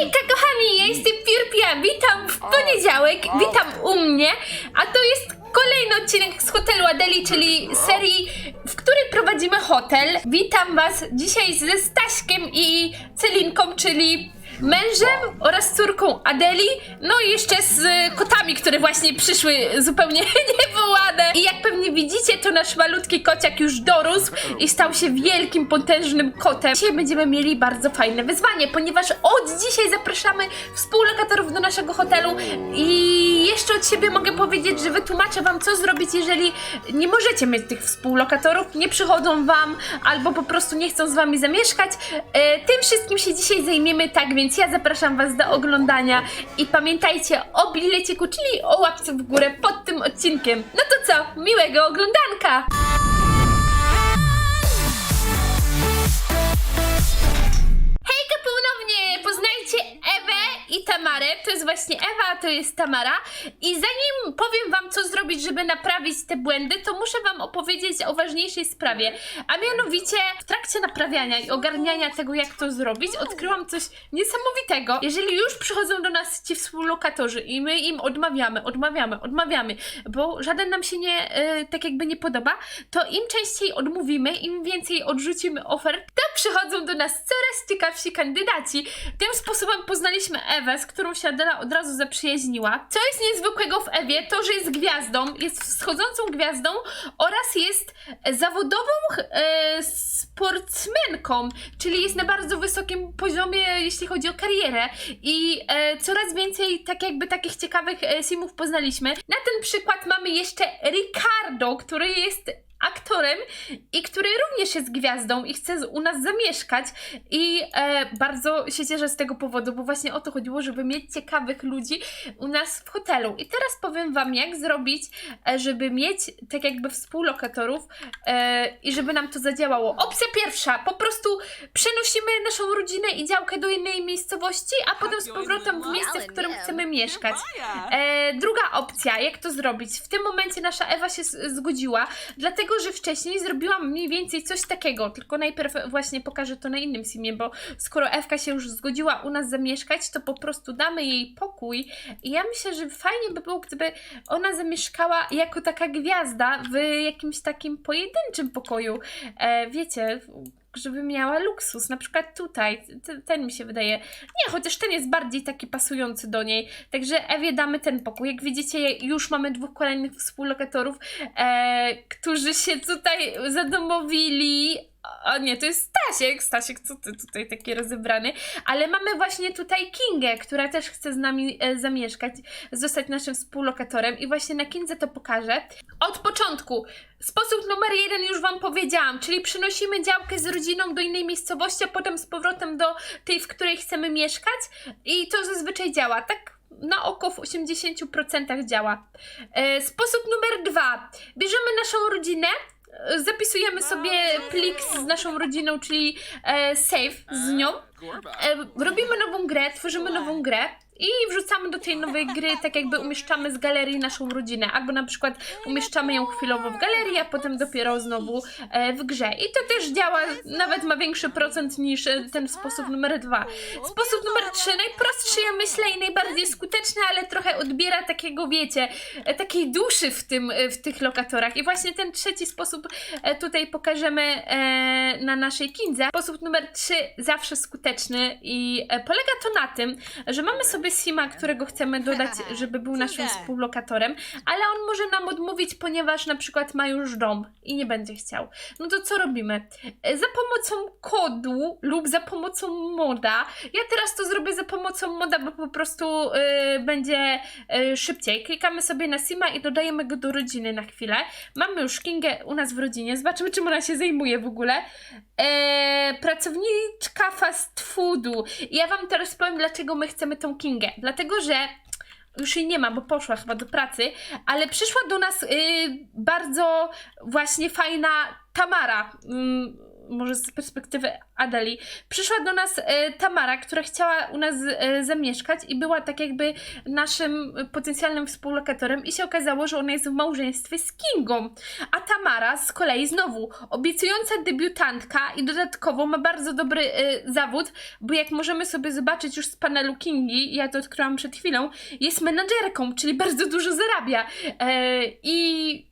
Hejka kochani, ja jestem Firpia, witam w poniedziałek, witam u mnie, a to jest kolejny odcinek z hotelu Adeli, czyli serii, w której prowadzimy hotel. Witam was dzisiaj ze Staśkiem i Celinką, czyli mężem oraz córką Adeli, no i jeszcze z kotami, które właśnie przyszły zupełnie niewołane. I jak pewnie widzicie, to nasz malutki kociak już dorósł i stał się wielkim, potężnym kotem. Dzisiaj będziemy mieli bardzo fajne wyzwanie, ponieważ od dzisiaj zapraszamy współlokatorów do naszego hotelu i jeszcze od siebie mogę powiedzieć, że wytłumaczę wam, co zrobić, jeżeli nie możecie mieć tych współlokatorów, nie przychodzą wam albo po prostu nie chcą z wami zamieszkać. E, tym wszystkim się dzisiaj zajmiemy, tak więc ja zapraszam was do oglądania i pamiętajcie o bileciku, czyli o łapce w górę pod tym odcinkiem. No to co, miłego oglądanka! I Tamarę. To jest właśnie Ewa, a to jest Tamara. I zanim powiem wam, co zrobić, żeby naprawić te błędy, to muszę wam opowiedzieć o ważniejszej sprawie. A mianowicie w trakcie naprawiania i ogarniania tego, jak to zrobić, odkryłam coś niesamowitego. Jeżeli już przychodzą do nas ci współlokatorzy i my im odmawiamy, odmawiamy, odmawiamy, bo żaden nam się nie, e, tak jakby nie podoba, to im częściej odmówimy, im więcej odrzucimy ofert, to przychodzą do nas coraz ciekawsi kandydaci. Tym sposobem poznaliśmy Ewę, z którą się Adela od razu zaprzyjaźniła. Co jest niezwykłego w Ewie, to, że jest gwiazdą, jest wschodzącą gwiazdą oraz jest zawodową e, sportsmenką, czyli jest na bardzo wysokim poziomie, jeśli chodzi o karierę i e, coraz więcej tak jakby takich ciekawych e, simów poznaliśmy. Na ten przykład mamy jeszcze Ricardo, który jest aktorem i który również jest gwiazdą i chce u nas zamieszkać i e, bardzo się cieszę z tego powodu, bo właśnie o to chodziło, żeby mieć ciekawych ludzi u nas w hotelu. I teraz powiem Wam, jak zrobić, e, żeby mieć tak jakby współlokatorów e, i żeby nam to zadziałało. Opcja pierwsza, po prostu przenosimy naszą rodzinę i działkę do innej miejscowości, a potem z powrotem w miejsce, w którym chcemy mieszkać. E, druga opcja, jak to zrobić? W tym momencie nasza Ewa się zgodziła, dlatego że wcześniej zrobiłam mniej więcej coś takiego, tylko najpierw właśnie pokażę to na innym simie, bo skoro Ewka się już zgodziła u nas zamieszkać, to po prostu damy jej pokój i ja myślę, że fajnie by było, gdyby ona zamieszkała jako taka gwiazda w jakimś takim pojedynczym pokoju. E, wiecie, żeby miała luksus, na przykład tutaj, T- ten mi się wydaje. Nie, chociaż ten jest bardziej taki pasujący do niej. Także Ewie damy ten pokój. Jak widzicie, już mamy dwóch kolejnych współlokatorów, e, którzy się tutaj zadomowili. O nie, to jest Stasiek. Stasiek, co ty tutaj taki rozebrany? Ale mamy właśnie tutaj Kingę, która też chce z nami e, zamieszkać, zostać naszym współlokatorem i właśnie na Kindze to pokażę. Od początku. Sposób numer jeden już Wam powiedziałam, czyli przynosimy działkę z rodziną do innej miejscowości, a potem z powrotem do tej, w której chcemy mieszkać i to zazwyczaj działa, tak? Na oko w 80% działa. E, sposób numer dwa. Bierzemy naszą rodzinę, zapisujemy sobie plik z naszą rodziną, czyli e, save z nią. E, robimy nową grę, tworzymy nową grę i wrzucamy do tej nowej gry, tak jakby umieszczamy z galerii naszą rodzinę, albo na przykład umieszczamy ją chwilowo w galerii, a potem dopiero znowu e, w grze. I to też działa, nawet ma większy procent niż e, ten sposób numer dwa. Sposób numer trzy, najprostszy ja myślę i najbardziej skuteczny, ale trochę odbiera takiego, wiecie, e, takiej duszy w, tym, w tych lokatorach. I właśnie ten trzeci sposób tutaj pokażemy na naszej kindze. Sposób numer trzy zawsze skuteczny i polega to na tym, że mamy sobie Sima, którego chcemy dodać, żeby był naszym współlokatorem, ale on może nam odmówić, ponieważ na przykład ma już dom i nie będzie chciał. No to co robimy? E, Za pomocą kodu lub za pomocą moda. Ja teraz to zrobię za pomocą moda, bo po prostu e, będzie e, szybciej. Klikamy sobie na Sima i dodajemy go do rodziny na chwilę. Mamy już Kingę u nas w rodzinie. Zobaczymy, czym ona się zajmuje w ogóle. E, pracowniczka fast foodu. I ja wam teraz powiem, dlaczego my chcemy tą Kingę. Dlatego, że już jej nie ma, bo poszła chyba do pracy, ale przyszła do nas y, bardzo właśnie fajna Tamara. Ym, może z perspektywy Adeli. Przyszła do nas e, Tamara, która chciała u nas e, zamieszkać i była tak jakby naszym potencjalnym współlokatorem i się okazało, że ona jest w małżeństwie z Kingą. A Tamara z kolei znowu obiecująca debiutantka i dodatkowo ma bardzo dobry e, zawód, bo jak możemy sobie zobaczyć już z panelu Kingi, ja to odkryłam przed chwilą, jest menadżerką, czyli bardzo dużo zarabia. I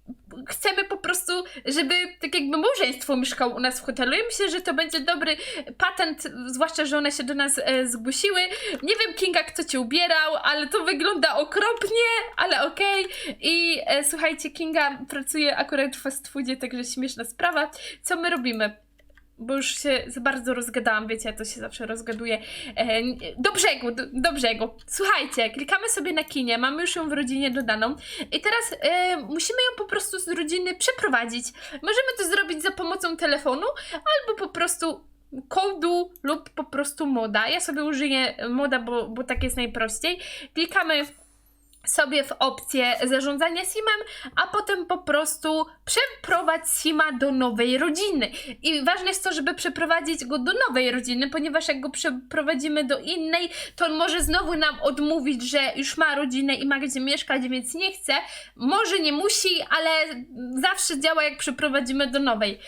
chcemy po prostu, żeby tak jakby małżeństwo mieszkało u nas w hotelu. I myślę, że to będzie dobry patent, zwłaszcza, że one się do nas e, zgłosiły. Nie wiem, Kinga, kto cię ubierał, ale to wygląda okropnie, ale okej. I e, słuchajcie, Kinga pracuje akurat w fast foodzie, także śmieszna sprawa. Co my robimy? Bo już się za bardzo rozgadałam, wiecie, ja to się zawsze rozgaduję. E, do brzegu, do, do brzegu. Słuchajcie, klikamy sobie na kinie, mamy już ją w rodzinie dodaną i teraz e, musimy ją po prostu z rodziny przeprowadzić. Możemy to zrobić za pomocą telefonu albo po prostu kodu lub po prostu moda. Ja sobie użyję moda, bo, bo tak jest najprościej. Klikamy sobie w opcję zarządzania SIM-em, a potem po prostu przeprowadź SIM-a do nowej rodziny. I ważne jest to, żeby przeprowadzić go do nowej rodziny, ponieważ jak go przeprowadzimy do innej, to on może znowu nam odmówić, że już ma rodzinę i ma gdzie mieszkać, więc nie chce. Może nie musi, ale zawsze działa jak przeprowadzimy do nowej.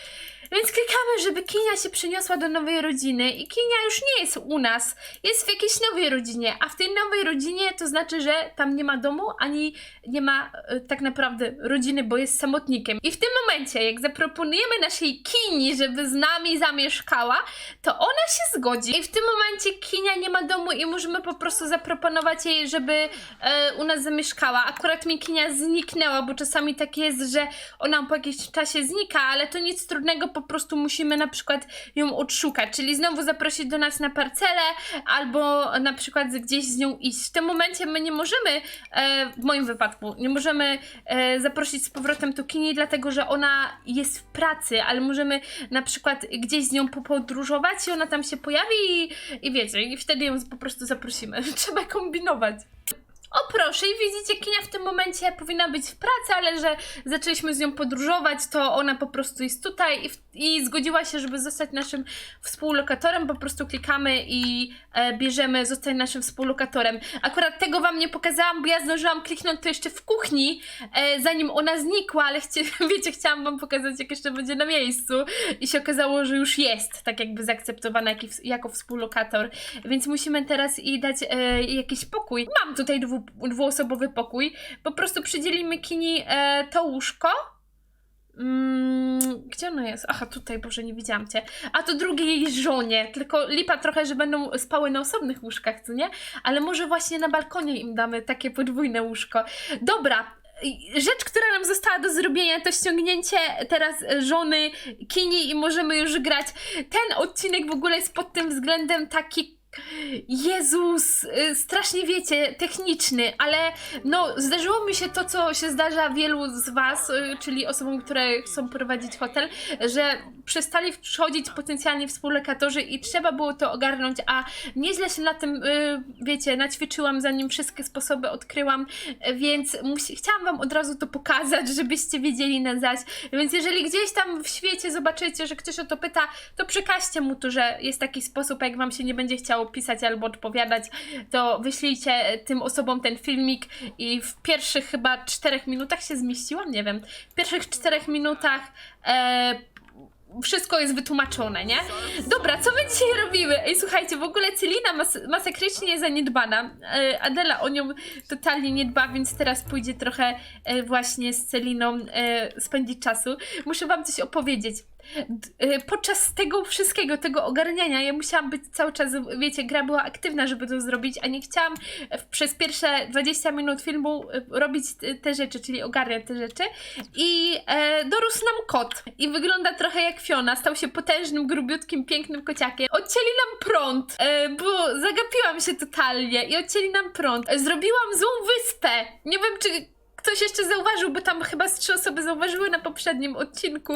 Więc klikamy, żeby Kinia się przeniosła do nowej rodziny i Kinia już nie jest u nas, jest w jakiejś nowej rodzinie, a w tej nowej rodzinie to znaczy, że tam nie ma domu, ani nie ma e, tak naprawdę rodziny, bo jest samotnikiem. I w tym momencie, jak zaproponujemy naszej Kini, żeby z nami zamieszkała, to ona się zgodzi. I w tym momencie Kinia nie ma domu i możemy po prostu zaproponować jej, żeby e, u nas zamieszkała. Akurat mi Kinia zniknęła, bo czasami tak jest, że ona po jakimś czasie znika, ale to nic trudnego, po prostu musimy na przykład ją odszukać, czyli znowu zaprosić do nas na parcelę, albo na przykład gdzieś z nią iść. W tym momencie my nie możemy, e, w moim wypadku, nie możemy e, zaprosić z powrotem tu Kini, dlatego że ona jest w pracy, ale możemy na przykład gdzieś z nią popodróżować i ona tam się pojawi i, i wiecie, i wtedy ją po prostu zaprosimy. Trzeba kombinować. O proszę, i widzicie, Kinia w tym momencie powinna być w pracy, ale że zaczęliśmy z nią podróżować, to ona po prostu jest tutaj i, w, i zgodziła się, żeby zostać naszym współlokatorem. Po prostu klikamy i e, bierzemy, zostać naszym współlokatorem. Akurat tego wam nie pokazałam, bo ja zdążyłam kliknąć to jeszcze w kuchni, e, zanim ona znikła, ale chcie, wiecie, chciałam wam pokazać, jak jeszcze będzie na miejscu. I się okazało, że już jest tak jakby zaakceptowana jako, jako współlokator. Więc musimy teraz jej dać e, jakiś pokój. Mam tutaj dwu, dwuosobowy pokój. Po prostu przydzielimy Kini e, to łóżko. Mm, gdzie ono jest? Aha, tutaj, Boże, nie widziałam cię. A to drugiej jej żonie. Tylko lipa trochę, że będą spały na osobnych łóżkach, co nie? Ale może właśnie na balkonie im damy takie podwójne łóżko. Dobra, rzecz, która nam została do zrobienia, to ściągnięcie teraz żony Kini i możemy już grać. Ten odcinek w ogóle jest pod tym względem taki Jezus, y, strasznie wiecie, techniczny, ale no zdarzyło mi się to, co się zdarza wielu z was, y, czyli osobom, które chcą prowadzić hotel, że przestali przychodzić potencjalnie współlokatorzy i trzeba było to ogarnąć, a nieźle się na tym, y, wiecie, naćwiczyłam, zanim wszystkie sposoby odkryłam, więc musi, chciałam wam od razu to pokazać, żebyście wiedzieli na zaś, więc jeżeli gdzieś tam w świecie zobaczycie, że ktoś o to pyta, to przekażcie mu to, że jest taki sposób, jak wam się nie będzie chciało pisać albo odpowiadać, to wyślijcie tym osobom ten filmik i w pierwszych chyba czterech minutach się zmieściłam, nie wiem, w pierwszych czterech minutach e, wszystko jest wytłumaczone, nie? Dobra, co my dzisiaj robimy? Ej, słuchajcie, w ogóle Celina mas masakrycznie zaniedbana. E, Adela o nią totalnie nie dba, więc teraz pójdzie trochę e, właśnie z Celiną e, spędzić czasu. Muszę wam coś opowiedzieć. E, podczas tego wszystkiego, tego ogarniania, ja musiałam być cały czas, wiecie, gra była aktywna, żeby to zrobić, a nie chciałam e, przez pierwsze 20 minut filmu e, robić te- te rzeczy, czyli ogarniać te rzeczy. I e, dorósł nam kot. I wygląda trochę jak Fiona. Stał się potężnym, grubiutkim, pięknym kociakiem. Odcięli nam prąd, e, bo zagapiłam się totalnie i odcięli nam prąd. E, Zrobiłam złą wyspę. Nie wiem, czy ktoś jeszcze zauważył, bo tam chyba z trzy osoby zauważyły na poprzednim odcinku,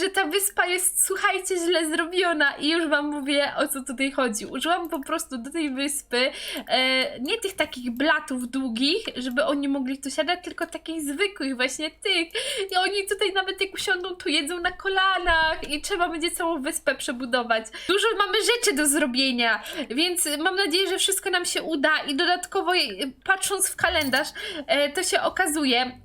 że ta wyspa jest, słuchajcie, źle zrobiona i już wam mówię, o co tutaj chodzi. Użyłam po prostu do tej wyspy e, nie tych takich blatów długich, żeby oni mogli tu siadać, tylko takich zwykłych, właśnie tych. I oni tutaj nawet jak usiądą, to jedzą na kolanach i trzeba będzie całą wyspę przebudować. Dużo mamy rzeczy do zrobienia, więc mam nadzieję, że wszystko nam się uda i dodatkowo e, patrząc w kalendarz, e, to się okazuje,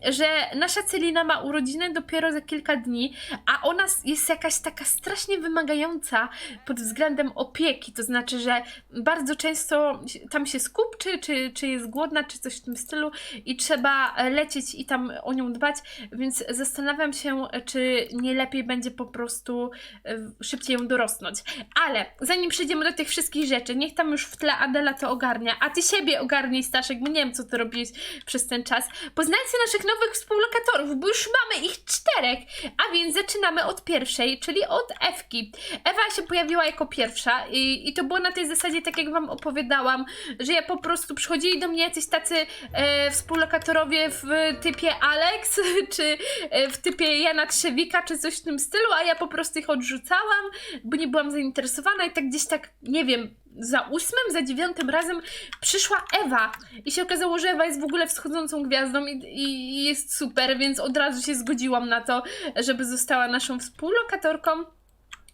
że nasza Celina ma urodziny dopiero za kilka dni, a ona jest jakaś taka strasznie wymagająca pod względem opieki, to znaczy, że bardzo często tam się skupczy, czy, czy jest głodna, czy coś w tym stylu i trzeba lecieć i tam o nią dbać, więc zastanawiam się, czy nie lepiej będzie po prostu e, szybciej ją dorosnąć. Ale zanim przejdziemy do tych wszystkich rzeczy, niech tam już w tle Adela to ogarnia, a ty siebie ogarnij, Staszek, bo nie wiem, co ty robiłeś przez ten czas. Naszych nowych współlokatorów, bo już mamy ich czterech, a więc zaczynamy od pierwszej, czyli od Ewki. Ewa się pojawiła jako pierwsza i, i to było na tej zasadzie, tak jak wam opowiadałam, że ja po prostu przychodzili do mnie jacyś tacy e, współlokatorowie w typie Alex, czy e, w typie Jana Trzewika, czy coś w tym stylu, a ja po prostu ich odrzucałam, bo nie byłam zainteresowana i tak gdzieś tak, nie wiem, za ósmym, za dziewiątym razem przyszła Ewa i się okazało, że Ewa jest w ogóle wschodzącą gwiazdą i, i jest super, więc od razu się zgodziłam na to, żeby została naszą współlokatorką.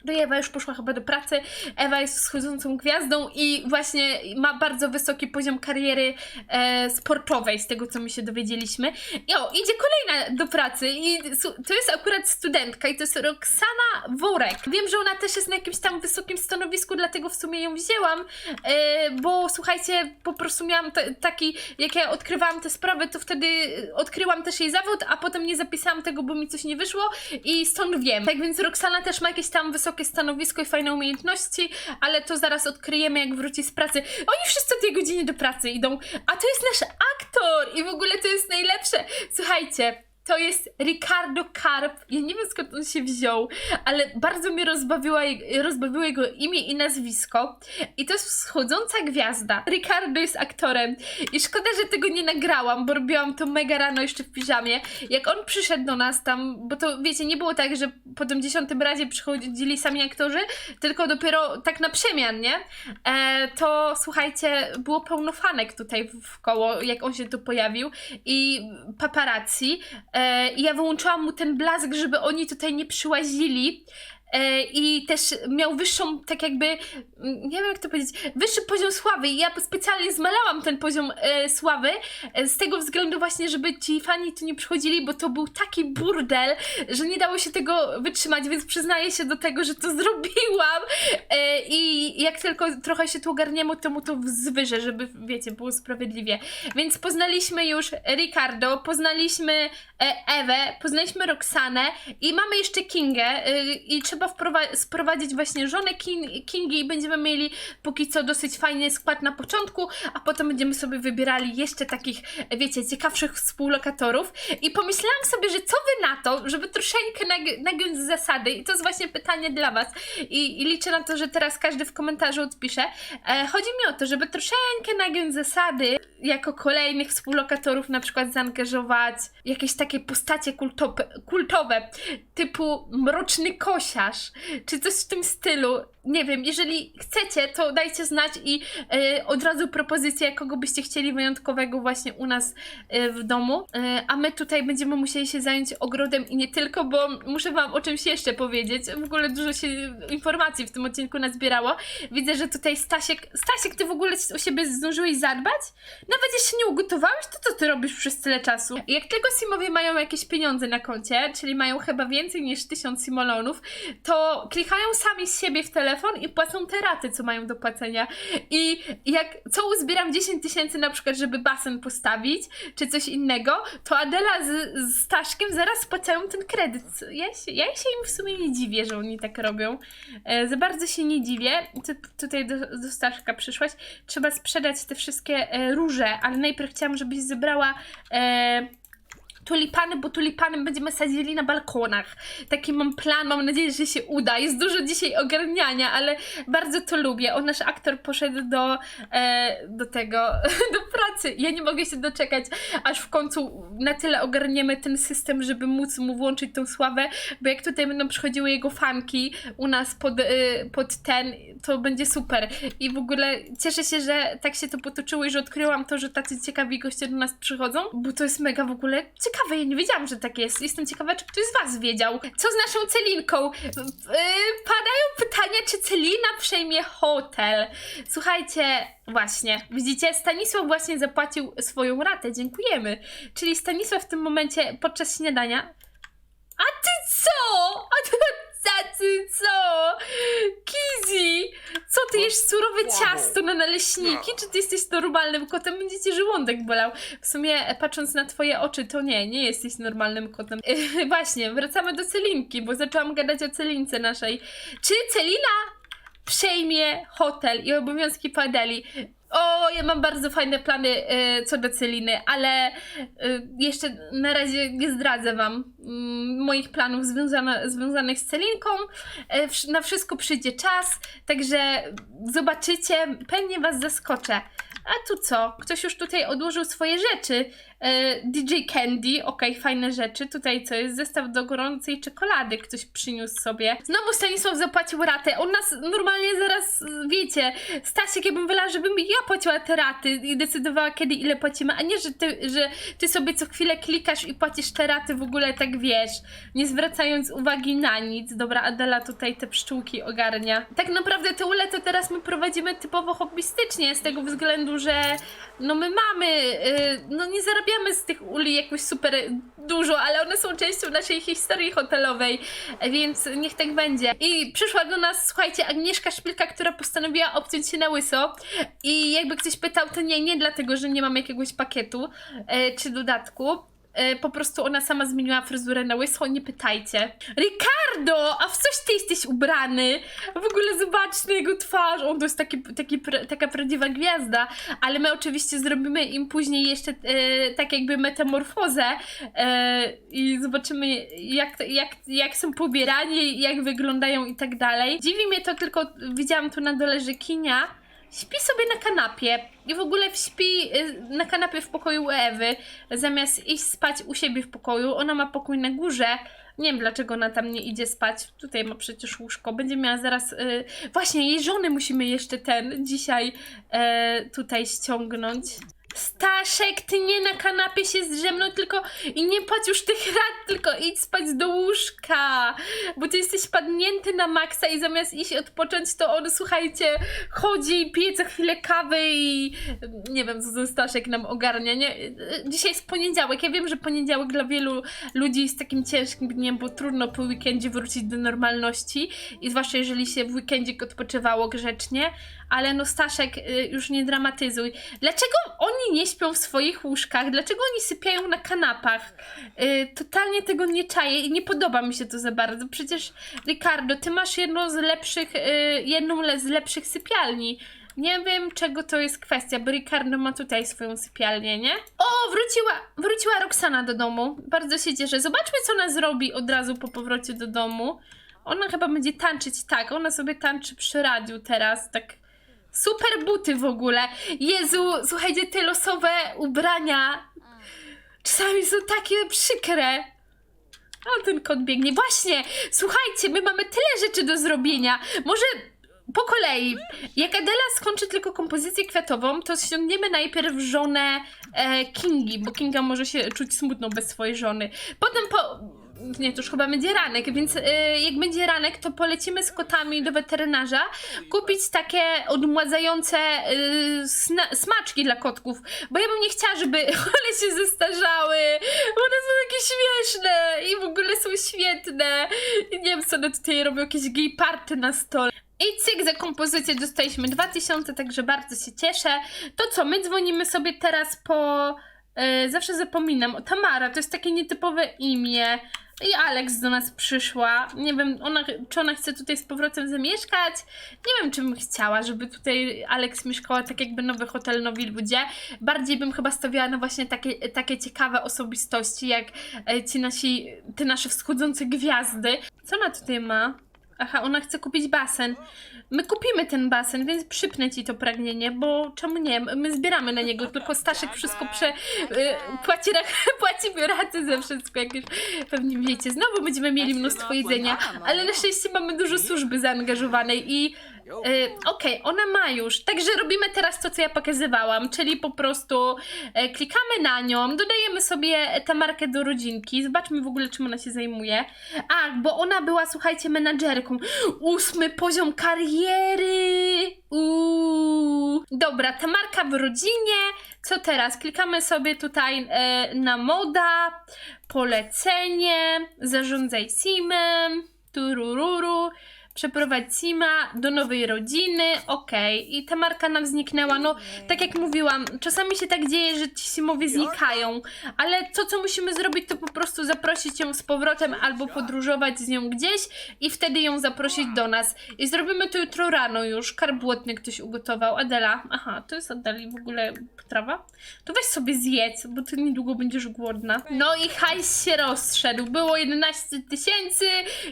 No i Ewa już poszła chyba do pracy. Ewa jest wschodzącą gwiazdą i właśnie ma bardzo wysoki poziom kariery e, sportowej, z tego co my się dowiedzieliśmy. I o, idzie kolejna do pracy i to jest akurat studentka i to jest Roxana Worek. Wiem, że ona też jest na jakimś tam wysokim stanowisku, dlatego w sumie ją wzięłam, e, bo słuchajcie, po prostu miałam taki, jak ja odkrywałam te sprawy, to wtedy odkryłam też jej zawód, a potem nie zapisałam tego, bo mi coś nie wyszło i stąd wiem. Tak więc Roxana też ma jakieś tam wysokie stanowisko i fajne umiejętności, ale to zaraz odkryjemy, jak wróci z pracy. Oni wszyscy o tej do pracy idą, a to jest nasz aktor i w ogóle to jest najlepsze. Słuchajcie, to jest Ricardo Carp. Ja nie wiem skąd on się wziął, ale bardzo mnie rozbawiła, rozbawiło jego imię i nazwisko. I to jest wschodząca gwiazda. Ricardo jest aktorem. I szkoda, że tego nie nagrałam, bo robiłam to mega rano jeszcze w piżamie. Jak on przyszedł do nas tam, bo to wiecie, nie było tak, że po tym dziesiątym razie przychodzili sami aktorzy, tylko dopiero tak na przemian, nie? E, to słuchajcie, było pełno fanek tutaj w- w koło, jak on się tu pojawił i paparazzi. E, I ja wyłączyłam mu ten blask, żeby oni tutaj nie przyłazili. E, I też miał wyższą, tak jakby, mm, nie wiem jak to powiedzieć, wyższy poziom sławy. I ja specjalnie zmalałam ten poziom e, sławy e, z tego względu właśnie, żeby ci fani tu nie przychodzili, bo to był taki burdel, że nie dało się tego wytrzymać, więc przyznaję się do tego, że to zrobiłam. E, I jak tylko trochę się tu ogarniemy, to mu to wzwyżę, żeby, wiecie, było sprawiedliwie. Więc poznaliśmy już Ricardo, poznaliśmy e, Ewę, poznaliśmy Roxanę i mamy jeszcze Kingę e, i trzeba wprowa- sprowadzić właśnie żonę King- Kingi i będziemy mieli póki co dosyć fajny skład na początku, a potem będziemy sobie wybierali jeszcze takich, wiecie, ciekawszych współlokatorów. I pomyślałam sobie, że co wy na to, żeby troszeczkę nag- nagiąć zasady? I to jest właśnie pytanie dla was. I, i liczę na to, że teraz każdy w komentarzu odpisze. E, chodzi mi o to, żeby troszeczkę nagiąć zasady, jako kolejnych współlokatorów na przykład zaangażować jakieś takie postacie kultowe, kultowe typu Mroczny Czy coś w tym stylu. Nie wiem, jeżeli chcecie, to dajcie znać i e, od razu propozycję, kogo byście chcieli wyjątkowego właśnie u nas e, w domu. E, a my tutaj będziemy musieli się zająć ogrodem i nie tylko, bo muszę wam o czymś jeszcze powiedzieć. W ogóle dużo się informacji w tym odcinku nazbierało. Widzę, że tutaj Stasiek... Stasiek, ty w ogóle o siebie zdążyłeś zadbać? Nawet jeśli nie ugotowałeś, to co ty robisz przez tyle czasu? Jak tylko Simowie mają jakieś pieniądze na koncie, czyli mają chyba więcej niż 1000 simolonów, to klikają sami z siebie w telefon i płacą te raty, co mają do płacenia. I jak co uzbieram 10 tysięcy na przykład, żeby basen postawić, czy coś innego, to Adela z, z Staszkiem zaraz spłacają ten kredyt. Ja się, ja się im w sumie nie dziwię, że oni tak robią. E, za bardzo się nie dziwię. Ty tutaj do, do Staszka przyszłaś. Trzeba sprzedać te wszystkie e, róże, ale najpierw chciałam, żebyś zebrała e, tulipany, bo tulipany będziemy sadzili na balkonach. Taki mam plan, mam nadzieję, że się uda. Jest dużo dzisiaj ogarniania, ale bardzo to lubię. O, nasz aktor poszedł do, e, do tego, do pracy. Ja nie mogę się doczekać, aż w końcu na tyle ogarniemy ten system, żeby móc mu włączyć tą sławę, bo jak tutaj będą przychodziły jego fanki u nas pod, e, pod ten, to będzie super. I w ogóle cieszę się, że tak się to potoczyło i że odkryłam to, że tacy ciekawi goście do nas przychodzą, bo to jest mega w ogóle ciekawe. Ja nie wiedziałam, że tak jest. Jestem ciekawa, czy ktoś z Was wiedział. Co z naszą Celinką? Yy, padają pytania, czy Celina przejmie hotel. Słuchajcie, właśnie, widzicie, Stanisław właśnie zapłacił swoją ratę. Dziękujemy. Czyli Stanisław w tym momencie podczas śniadania. A ty co? A ty, a ty co? Kizi, co ty jesz surowe ciasto na naleśniki? Czy ty jesteś normalnym kotem? Będzie ci żołądek bolał. W sumie, e, patrząc na twoje oczy, to nie, nie jesteś normalnym kotem. Właśnie, wracamy do Celinki, bo zaczęłam gadać o Celince naszej. Czy Celina przejmie hotel i obowiązki po Ja mam bardzo fajne plany e, co do Celiny, ale e, jeszcze na razie nie zdradzę Wam mm, moich planów związane, związanych z Celinką. Wsz- na wszystko przyjdzie czas, także zobaczycie, pewnie Was zaskoczę. A tu co? Ktoś już tutaj odłożył swoje rzeczy. E, DJ Candy, okej, fajne rzeczy. Tutaj co jest? Zestaw do gorącej czekolady ktoś przyniósł sobie. Znowu Stanisław zapłacił ratę. On nas normalnie zaraz, wiecie, Stasiek, ja bym wolała, żebym ja płaciła te raty i decydowała kiedy ile płacimy, a nie, że ty, że ty sobie co chwilę klikasz i płacisz te raty w ogóle tak wiesz, nie zwracając uwagi na nic. Dobra, Adela tutaj te pszczółki ogarnia. Tak naprawdę te ule to teraz my prowadzimy typowo hobbystycznie, z tego względu, że no my mamy, y, no nie zarabiamy z tych uli jakoś super dużo, ale one są częścią naszej historii hotelowej, więc niech tak będzie. I przyszła do nas, słuchajcie, Agnieszka Szpilka, która postanowiła obciąć się na łyso i jakby ktoś pytał, to nie, nie dlatego, że nie mam jakiegoś pakietu e, czy dodatku. E, Po prostu ona sama zmieniła fryzurę na łyso, nie pytajcie. Ricardo, a w coś ty jesteś ubrany? W ogóle zobacz na jego twarz, on to jest taki, taki, taka prawdziwa gwiazda, ale my oczywiście zrobimy im później jeszcze e, tak jakby metamorfozę e, i zobaczymy jak, jak, jak są pobierani, jak wyglądają i tak dalej. Dziwi mnie to tylko, widziałam tu na dole, że Kinia śpi sobie na kanapie i w ogóle śpi y, na kanapie w pokoju Ewy, zamiast iść spać u siebie w pokoju. Ona ma pokój na górze. Nie wiem dlaczego ona tam nie idzie spać. Tutaj ma przecież łóżko. Będzie miała zaraz. y, Właśnie jej żony musimy jeszcze ten dzisiaj e, tutaj ściągnąć. Staszek, ty nie na kanapie się zdrzemnął, tylko i nie płać już tych rat, tylko idź spać do łóżka, bo ty jesteś padnięty na maksa i zamiast iść odpocząć, to on, słuchajcie, chodzi, pije co chwilę kawy i nie wiem, co ten Staszek nam ogarnia, nie? Dzisiaj jest poniedziałek, ja wiem, że poniedziałek dla wielu ludzi jest takim ciężkim dniem, bo trudno po weekendzie wrócić do normalności i zwłaszcza jeżeli się w weekendzie odpoczywało grzecznie, ale no Staszek, y, już nie dramatyzuj. Dlaczego oni nie śpią w swoich łóżkach? Dlaczego oni sypiają na kanapach? Y, totalnie tego nie czaję i nie podoba mi się to za bardzo. Przecież, Ricardo, ty masz jedną z lepszych, y, jedną z lepszych sypialni. Nie wiem, czego to jest kwestia, bo Ricardo ma tutaj swoją sypialnię, nie? O, wróciła, wróciła Roxana do domu. Bardzo się cieszę. Zobaczmy, co ona zrobi od razu po powrocie do domu. Ona chyba będzie tańczyć, tak, ona sobie tańczy przy radiu teraz, tak super buty w ogóle. Jezu, słuchajcie, te losowe ubrania czasami są takie przykre. A ten kot biegnie. Właśnie, słuchajcie, my mamy tyle rzeczy do zrobienia. Może po kolei. Jak Adela skończy tylko kompozycję kwiatową, to ściągniemy najpierw żonę e, Kingi, bo Kinga może się czuć smutno bez swojej żony. Potem po... Nie, to już chyba będzie ranek, więc e, jak będzie ranek, to polecimy z kotami do weterynarza kupić takie odmładzające e, sna- smaczki dla kotków, bo ja bym nie chciała, żeby one się zestarzały, bo one są takie śmieszne i w ogóle są świetne. I nie wiem, co one tutaj robią, jakieś gay party na stole. I cyk, za kompozycję dostaliśmy 2000, także bardzo się cieszę. To co, my dzwonimy sobie teraz po E, zawsze zapominam. Tamara, to jest takie nietypowe imię. I Alex do nas przyszła. Nie wiem, ona, czy ona chce tutaj z powrotem zamieszkać. Nie wiem, czy bym chciała, żeby tutaj Alex mieszkała tak jakby nowy hotel, nowi ludzie. Bardziej bym chyba stawiała na właśnie takie, takie ciekawe osobistości, jak e, ci nasi, te nasze wschodzące gwiazdy. Co ona tutaj ma? Aha, ona chce kupić basen. My kupimy ten basen, więc przypnę ci to pragnienie, bo czemu nie? My zbieramy na niego, tylko Staszek wszystko prze... y, płaci, rach- płaci raty za wszystko, jak już pewnie wiecie. Znowu będziemy mieli mnóstwo jedzenia, ale na szczęście mamy dużo służby zaangażowanej i y, okej, ona ma już. Także robimy teraz to, co ja pokazywałam, czyli po prostu e, klikamy na nią, dodajemy sobie tę markę do rodzinki, zobaczmy w ogóle, czym ona się zajmuje. A, bo ona była, słuchajcie, menadżerką. Ósmy poziom kariery! Uuu. Dobra, ta marka w rodzinie. Co teraz? Klikamy sobie tutaj e, na moda, polecenie, zarządzaj simem, turururu. Przeprowadź Sima do nowej rodziny, okej. I ta marka nam zniknęła. No, tak jak mówiłam, czasami się tak dzieje, że ci Simowie znikają, ale to, co musimy zrobić, to po prostu zaprosić ją z powrotem albo podróżować z nią gdzieś i wtedy ją zaprosić do nas. I zrobimy to jutro rano już. Karbłotny ktoś ugotował. Adela. Aha, to jest Adeli w ogóle potrawa? To weź sobie zjedz, bo ty niedługo będziesz głodna. No i hajs się rozszedł. Było 11 tysięcy,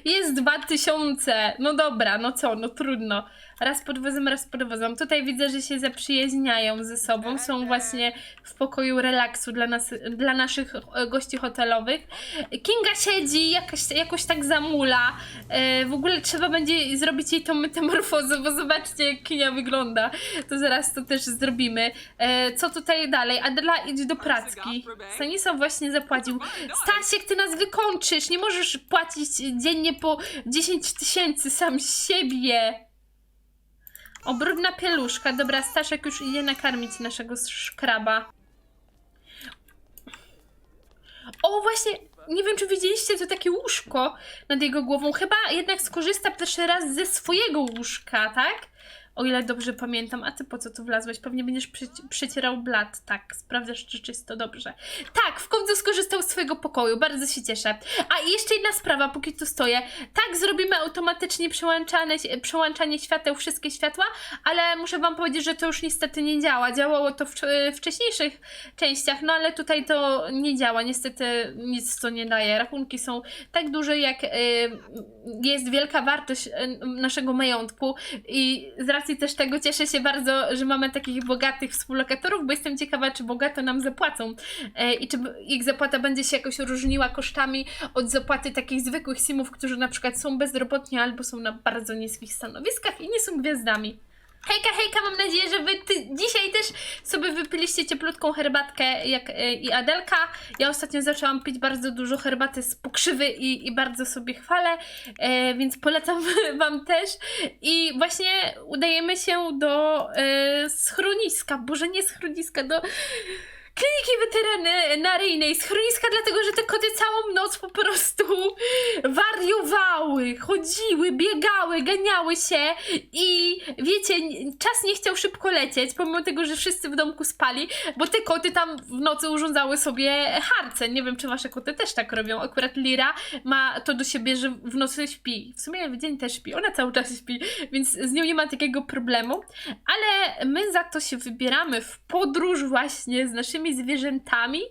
jest 2000. No dobra, no co, no trudno. Raz podwozem, raz podwozem. Tutaj widzę, że się zaprzyjaźniają ze sobą. Są właśnie w pokoju relaksu dla, nas, dla naszych e, gości hotelowych. Kinga siedzi, jakaś, jakoś tak zamula. E, w ogóle trzeba będzie zrobić jej tą metamorfozę, bo zobaczcie, jak Kinia wygląda. To zaraz to też zrobimy. E, co tutaj dalej? Adela, idź do pracki. Stanisław właśnie zapłacił. Stasiek, ty nas wykończysz. Nie możesz płacić dziennie po 10 tysięcy sam siebie. O, pieluszka. Dobra, Staszek już idzie nakarmić naszego szkraba. O, właśnie, nie wiem, czy widzieliście to takie łóżko nad jego głową. Chyba jednak skorzysta pierwszy raz ze swojego łóżka, tak? O ile dobrze pamiętam. A ty po co tu wlazłeś? Pewnie będziesz przyci- przycierał blat. Tak, sprawdzasz, czy czysto dobrze. Tak, w końcu skorzystał z swojego pokoju. Bardzo się cieszę. A i jeszcze jedna sprawa, póki tu stoję. Tak, zrobimy automatycznie przełączane, przełączanie świateł, wszystkie światła, ale muszę wam powiedzieć, że to już niestety nie działa. Działało to w w wcześniejszych częściach, no ale tutaj to nie działa. Niestety nic to nie daje. Rachunki są tak duże, jak y, jest wielka wartość y, naszego majątku i z racji też tego cieszę się bardzo, że mamy takich bogatych współlokatorów, bo jestem ciekawa, czy bogato nam zapłacą e, i czy ich zapłata będzie się jakoś różniła kosztami od zapłaty takich zwykłych simów, którzy na przykład są bezrobotni albo są na bardzo niskich stanowiskach i nie są gwiazdami. Hejka, hejka, mam nadzieję, że wy ty dzisiaj też sobie wypiliście cieplutką herbatkę jak e, i Adelka. Ja ostatnio zaczęłam pić bardzo dużo herbaty z pokrzywy i, i bardzo sobie chwalę, e, więc polecam wam też. I właśnie udajemy się do e, schroniska, boże nie schroniska, do kliniki weterynaryjnej, schroniska, dlatego że te koty całą noc po prostu wariowały, chodziły, biegały, ganiały się i wiecie, czas nie chciał szybko lecieć, pomimo tego, że wszyscy w domku spali, bo te koty tam w nocy urządzały sobie harce. Nie wiem, czy wasze koty też tak robią. Akurat Lira ma to do siebie, że w nocy śpi. W sumie w dzień też śpi, ona cały czas śpi, więc z nią nie ma takiego problemu. Ale my za to się wybieramy w podróż właśnie z naszymi zwierzętami.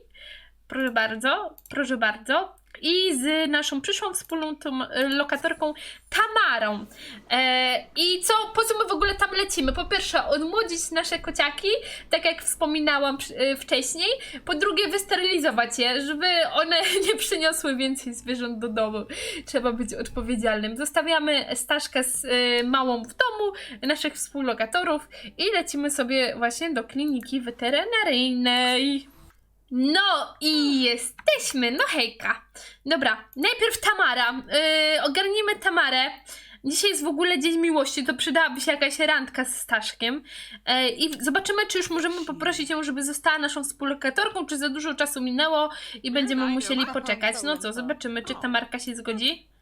Proszę bardzo, proszę bardzo. I z naszą przyszłą wspólną e, lokatorką Tamarą. E, I co, po co my w ogóle tam lecimy? Po pierwsze, odmłodzić nasze kociaki, tak jak wspominałam e, wcześniej. Po drugie, wysterylizować je, żeby one nie przyniosły więcej zwierząt do domu. Trzeba być odpowiedzialnym. Zostawiamy Staszkę z e, małą w domu, naszych współlokatorów i lecimy sobie właśnie do kliniki weterynaryjnej. No i jesteśmy, no hejka. Dobra, najpierw Tamara. Yy, ogarnijmy Tamarę. Dzisiaj jest w ogóle Dzień Miłości, to przydałaby się jakaś randka z Staszkiem. Yy, I zobaczymy, czy już możemy poprosić ją, żeby została naszą współlokatorką, czy za dużo czasu minęło i będziemy musieli poczekać. No co, zobaczymy, czy Tamarka się zgodzi.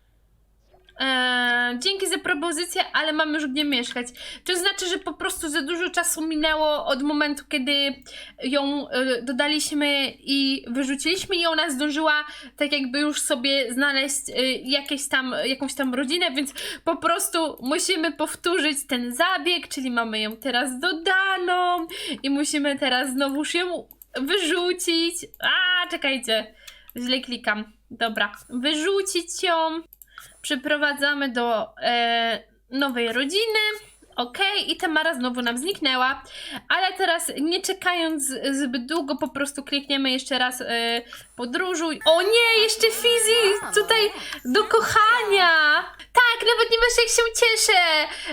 Eee, dzięki za propozycję, ale mamy już gdzie mieszkać. To znaczy, że po prostu za dużo czasu minęło od momentu, kiedy ją e, dodaliśmy i wyrzuciliśmy i ona zdążyła tak jakby już sobie znaleźć e, jakieś tam, jakąś tam rodzinę, więc po prostu musimy powtórzyć ten zabieg, czyli mamy ją teraz dodaną i musimy teraz znowuż ją wyrzucić. A, czekajcie. Źle klikam. Dobra. Wyrzucić ją. Przyprowadzamy do e, nowej rodziny. Okej, i Tamara znowu nam zniknęła, ale teraz nie czekając zbyt długo, po prostu klikniemy jeszcze raz e, podróżuj. O nie, jeszcze Fizi! Tutaj do kochania! Tak, nawet nie wiesz jak się cieszę,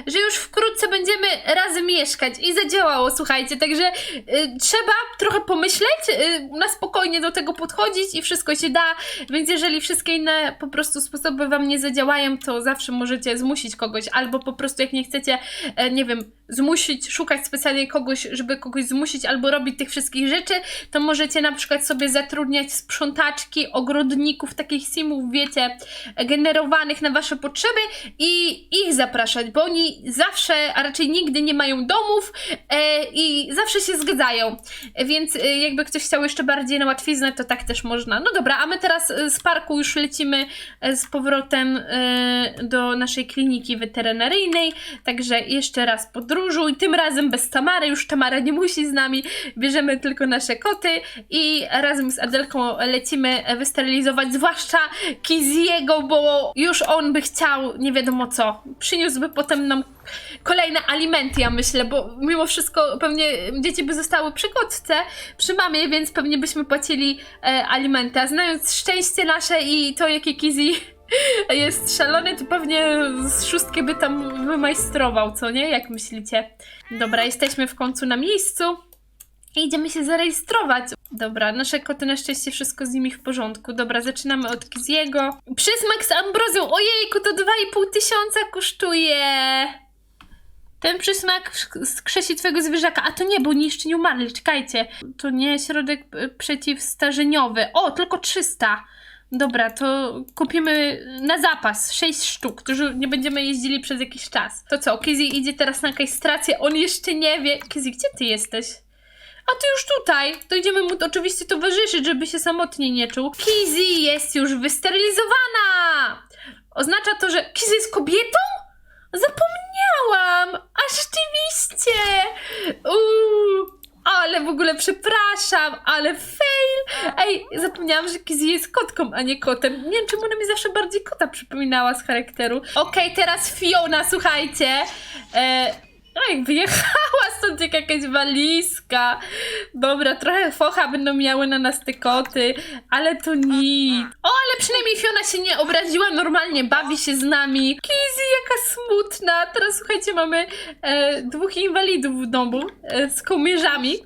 że już wkrótce będziemy razem mieszkać. I zadziałało, słuchajcie, także y, trzeba trochę pomyśleć, y, na spokojnie do tego podchodzić i wszystko się da, więc jeżeli wszystkie inne po prostu sposoby wam nie zadziałają, to zawsze możecie zmusić kogoś, albo po prostu jak nie chcecie, e, nie wiem, zmusić, szukać specjalnie kogoś, żeby kogoś zmusić albo robić tych wszystkich rzeczy, to możecie na przykład sobie zatrudniać sprzątaczki, ogrodników, takich simów, wiecie, generowanych na wasze potrzeby i ich zapraszać, bo oni zawsze, a raczej nigdy nie mają domów e, i zawsze się zgadzają. Więc e, jakby ktoś chciał jeszcze bardziej na łatwiznę, to tak też można. No dobra, a my teraz e, z parku już lecimy e, z powrotem e, do naszej kliniki weterynaryjnej, także jeszcze raz podróżuj, tym razem bez Tamary, już Tamara nie musi z nami, bierzemy tylko nasze koty i razem z Adelką lecimy wysterylizować, zwłaszcza Kiziego, bo już on by chciał nie wiadomo co. Przyniósłby potem nam kolejne alimenty, ja myślę, bo mimo wszystko pewnie dzieci by zostały przy kotce, przy mamie, więc pewnie byśmy płacili e, alimenty. A znając szczęście nasze i to, jakie Kizi jest szalony, to pewnie z szóstki by tam wymajstrował, co nie? Jak myślicie? Dobra, jesteśmy w końcu na miejscu. Idziemy się zarejestrować. Dobra, nasze koty na szczęście wszystko z nimi w porządku. Dobra, zaczynamy od Kiziego. Przysmak z ambrozją. Ojejku, to 2,5 tysiąca kosztuje. Ten przysmak skrzesi twojego zwierzaka. A to nie, bo oni jeszcze nie umarli. Czekajcie. To nie środek y, przeciwstarzeniowy. O, tylko 300. Dobra, to kupimy na zapas 6 sztuk, to już nie będziemy jeździli przez jakiś czas. To co, Kizzy idzie teraz na kastrację, on jeszcze nie wie. Kizzy, gdzie ty jesteś? A ty już tutaj. To idziemy mu oczywiście towarzyszyć, żeby się samotnie nie czuł. Kizzy jest już wysterylizowana! Oznacza to, że Kizzy jest kobietą? Zapomniałam! A rzeczywiście! Uuu, ale w ogóle przepraszam, ale fail! Ej, zapomniałam, że Kizzy jest kotką, a nie kotem. Nie wiem, czemu ona mi zawsze bardziej kota przypominała z charakteru. Okej, teraz Fiona, słuchajcie. E, Oj, wyjechała stąd jak jakaś walizka. Dobra, trochę focha będą miały na nas te koty, ale to nic. O, ale przynajmniej Fiona się nie obraziła, normalnie bawi się z nami. Kizzy, jaka smutna. Teraz słuchajcie, mamy e, dwóch inwalidów w domu e, z kołmierzami.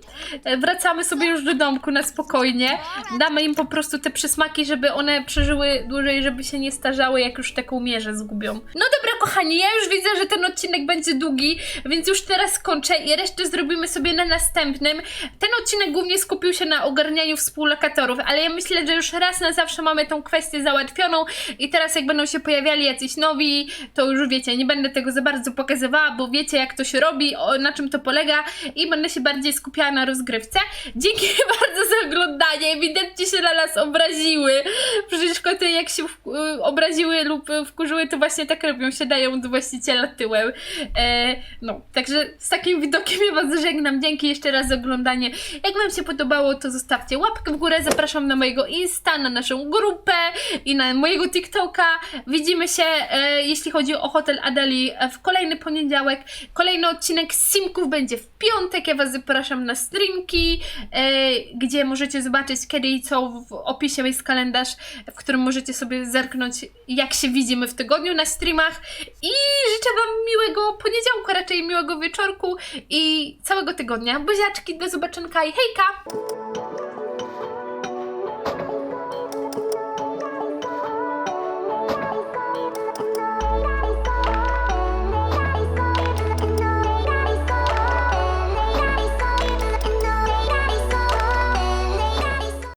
E, wracamy sobie już do domku na spokojnie. Damy im po prostu te przysmaki, żeby one przeżyły dłużej, żeby się nie starzały, jak już te kołmierze zgubią. No dobra, kochani, ja już widzę, że ten odcinek będzie długi, więc już teraz kończę i resztę zrobimy sobie na następnym. Ten odcinek głównie skupił się na ogarnianiu współlokatorów, ale ja myślę, że już raz na zawsze mamy tą kwestię załatwioną i teraz jak będą się pojawiali jacyś nowi, to już wiecie, nie będę tego za bardzo pokazywała, bo wiecie jak to się robi, na czym to polega i będę się bardziej skupiała na rozgrywce. Dzięki bardzo za oglądanie, ewidentnie się na nas obraziły. Przecież koty jak się y, obraziły lub wkurzyły, to właśnie tak robią, siadają do właściciela tyłem. E, no, także z takim widokiem ja was żegnam. Dzięki jeszcze raz za oglądanie. Jak wam się podobało, to zostawcie łapkę w górę. Zapraszam na mojego Insta, na naszą grupę i na mojego TikToka. Widzimy się, e, jeśli chodzi o Hotel Adeli w kolejny poniedziałek. Kolejny odcinek Simków będzie w piątek. Ja was zapraszam na streamki, e, gdzie możecie zobaczyć kiedy i co. W opisie jest kalendarz, w którym możecie sobie zerknąć, jak się widzimy w tygodniu na streamach. I życzę wam miłego poniedziałku, raczej miłego wieczorku i całego tygodnia. Buziaczki, do zobaczenia i hejka!